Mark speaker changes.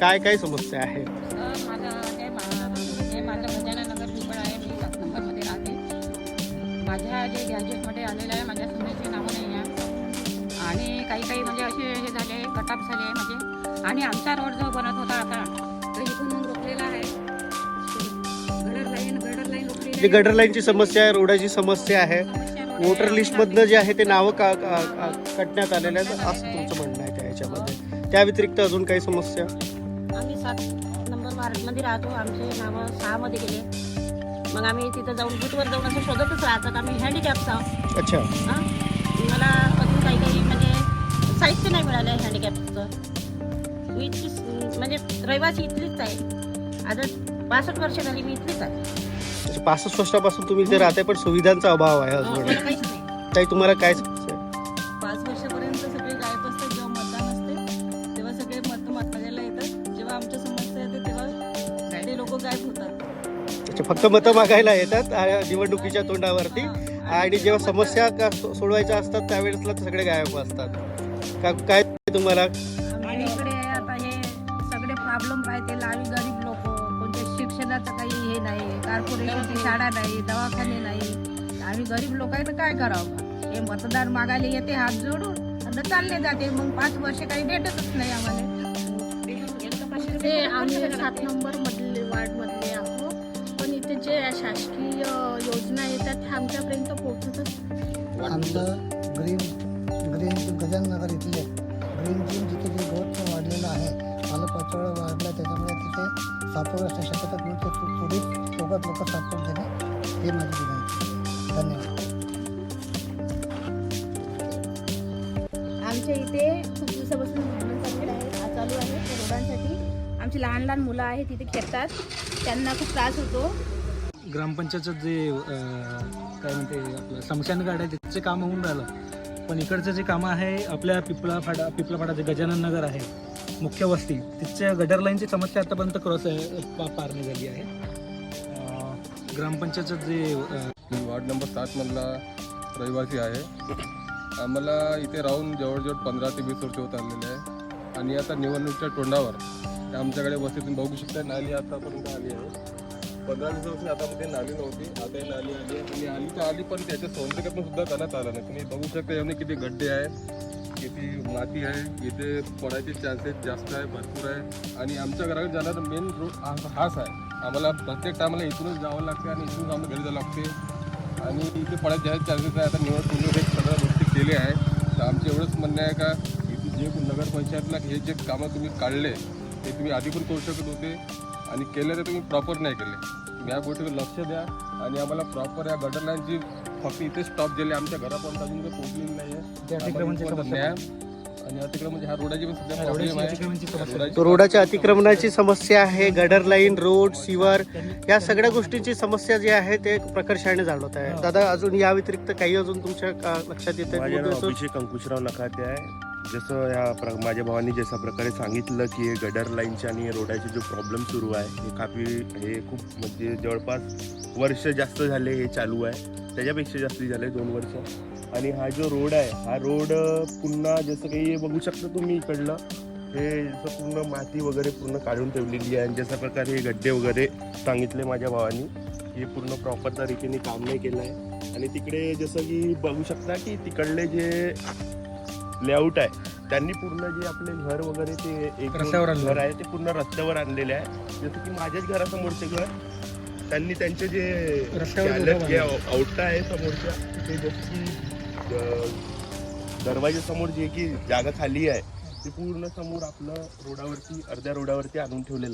Speaker 1: काय काय समस्या आहे?
Speaker 2: माझ्या जे गॅजेटमध्ये आलेलं आहे माझ्या सुनेचे नावं नाही आहे. आणि काही काही म्हणजे असे हे झाले कटाप झाले म्हणजे आणि आमचा रोड जो बनत होता आता तो इथून मग रोखलेला आहे. गडर लाईन गडर लाईन रोखलेली
Speaker 1: जे. गटर लाईनची समस्या आहे रोडाची समस्या आहे. वोटर लिस्ट मधनं जे आहे ते नावं का का- का- कटण्यात आलेलं आहे असं तुमचं म्हणणं आहे त्या ह्याच्यामध्ये त्या व्यतिरिक्त अजून काही समस्या?
Speaker 3: आम्ही सात नंबर वार्डमध्ये राहतो. आमचे नावं सहामध्ये गेले. मग आम्ही तिथं जाऊन बूथवर जाऊन असं शोधतच राहतात. आम्ही हँडिकॅपचा
Speaker 1: अच्छा.
Speaker 3: हां? मला अजून काही काही म्हणजे साहित्य नाही मिळालं आहे हँडिकॅपचं मी इथलीच म्हणजे रहिवासी इथलीच आहे. आता पासष्ट वर्ष झाली मी इथलीच आहे.
Speaker 1: पासष्ट वर्षापासून तुम्ही इथे राहताय पण सुविधांचा अभाव आहे
Speaker 3: मला
Speaker 1: अजून
Speaker 3: काहीच नाही.
Speaker 1: काही तुम्हाला काय
Speaker 4: गायब होतात
Speaker 1: फक्त मतं मागायला येतात निवडणुकीच्या तोंडावरती. आणि जेव्हा समस्या का सोडवायच्या असतात त्यावेळेसला सगळे गायब असतात. का काय तुम्हाला?
Speaker 5: आणि इकडे आता हे सगळे प्रॉब्लेम पाहिजे आम्ही गरीब लोक कोणत्या शिक्षणाचं काही हे नाही कॉर्पोरेशनची शाळा नाही दवाखाने नाही. आम्ही गरीब लोक आहे तर काय करावं? हे मतदार मागायला येते हात जोडून आणि चालले जाते. मग पाच वर्ष काही भेटतच नाही आम्हाला.
Speaker 6: ते आम्ही सात नंबर मधले जे शासकीय योजना येतात त्या आमच्यापर्यंत पोहोचतच.
Speaker 7: आमचं ग्रीन ग्रीन गजान नगर इथले ग्रीन जिम जिथे जे गवत वाढलेलं आहे मला पाच वेळा वाढलं त्याच्यामुळे तिथे सापड असण्या शक्यता खूप ते थो- थोडी सोबत लोक सापड देणे हे माझी विनंती धन्यवाद.
Speaker 5: आमच्या इथे खूप दिवसापासून आहे आ- चालू आहे रोडांसाठी. आमची लहान लहान मुलं आहेत तिथे खेळतात. त्यांना खूप त्रास होतो.
Speaker 8: ग्रामपंचायतचं जे अं, काय म्हणते आपलं समशान गाड आहे त्याचं काम होऊन राहिलं. पण इकडचं जे कामं आहे आपल्या पिपळा फाडा पिपळा फाडा जे गजानन नगर आहे मुख्य वस्ती तिथच्या गटर लाईनची समस्या आतापर्यंत क्रॉस आहे पा- पार निघाली झाली आहे. अं, ग्रामपंचायतचं जे अं,
Speaker 9: मी वार्ड नंबर सातमधला रहिवासी आहे. आम्हाला इथे राहून जवळजवळ पंधरा ते वीस वर्ष होत आलेले आहे. आणि आता निवडणुकीच्या तोंडावर आमच्याकडे वस्तीतून बघू शकता नाली आतापर्यंत आली आहे. पंधरा दिवसापासून आतामध्ये नाली नव्हती. आता ही नाली आली आणि आली तर आली पण त्याच्या सौंदर्यकरण सुद्धा करण्यात आलं नाही. तुम्ही बघू शकता यामध्ये किती गड्डे आहेत किती माती आहे. इथे पडायचे चान्सेस जास्त आहे भरपूर आहे. आणि आमच्या घराकडे जाणारा मेन रोड हाच आहे. आम्हाला प्रत्येक टायमाला इथूनच जावं लागते आणि इथूनच आम्हाला घरी जावं लागते. आणि इथे पडायचे जास्त चान्सेस आहे. आता निवड तुम्ही हे सगळ्या गोष्टी केल्या आहे तर आमचं एवढंच म्हणणं आहे का इथे जे नगरपंचायतला हे जे कामं तुम्ही काढले ते तुम्ही आधी पण करू शकत होते. आणि केले तर तुम्ही प्रॉपर नाही केले. तुम्ही या गोष्टीवर लक्ष द्या आणि आम्हाला प्रॉपर या गटर लाईनची फक्त इथे स्टॉप दिले. आमच्या घरापर्यंत अजून काही पोहोचलेली नाही. आहे आणि अतिक्रमण म्हणजे रोडाची पण सध्या प्रॉब्लेम आहे.
Speaker 1: रोडाच्या अतिक्रमणाची समस्या आहे. गडर लाईन रोड सिवर या सगळ्या गोष्टींची समस्या जी आहे ते प्रकर्षाने जाणवत आहे. दादा अजून या व्यतिरिक्त काही अजून तुमच्या का- लक्षात येत आहे
Speaker 10: अभिषेक अंकुशराव नखाते आहे. जसं या प्र माझ्या भावानी जशा प्रकारे सांगितलं की हे गडर लाईनचे आणि रोडाचे जो प्रॉब्लेम सुरू आहे हे काफी हे खूप म्हणजे जवळपास वर्ष जास्त झाले हे चालू आहे. त्याच्यापेक्षा जास्त झाले दोन वर्ष. आणि हा जो रोड आहे हा रोड पुन्हा जसं काही बघू शकता तुम्ही इकडलं हे जसं पूर्ण माती वगैरे पूर्ण काढून ठेवलेली आहे. आणि जशा प्रकारे हे गड्डे वगैरे सांगितले माझ्या भावानी हे पूर्ण प्रॉपर तरीकेने काम नाही केलं आहे आणि तिकडे जसं की बघू शकता की तिकडले जे लेआउट आहे. त्यांनी पूर्ण जे आपले घर वगैरे ते एक
Speaker 8: रस्त्यावर
Speaker 10: घर आहे ते पूर्ण रस्त्यावर आणलेले आहे. जसं की माझ्याच घरासमोरचे घर त्यांनी त्यांचे जे
Speaker 8: रस्त्यावर
Speaker 10: गॅलरी- औटा आहे समोरच्या ते जसं की दरवाजा समोर जे की जागा खाली आहे ते पूर्ण समोर आपलं रोडावरती अर्ध्या रोडावरती आणून ठेवलेलं आहे.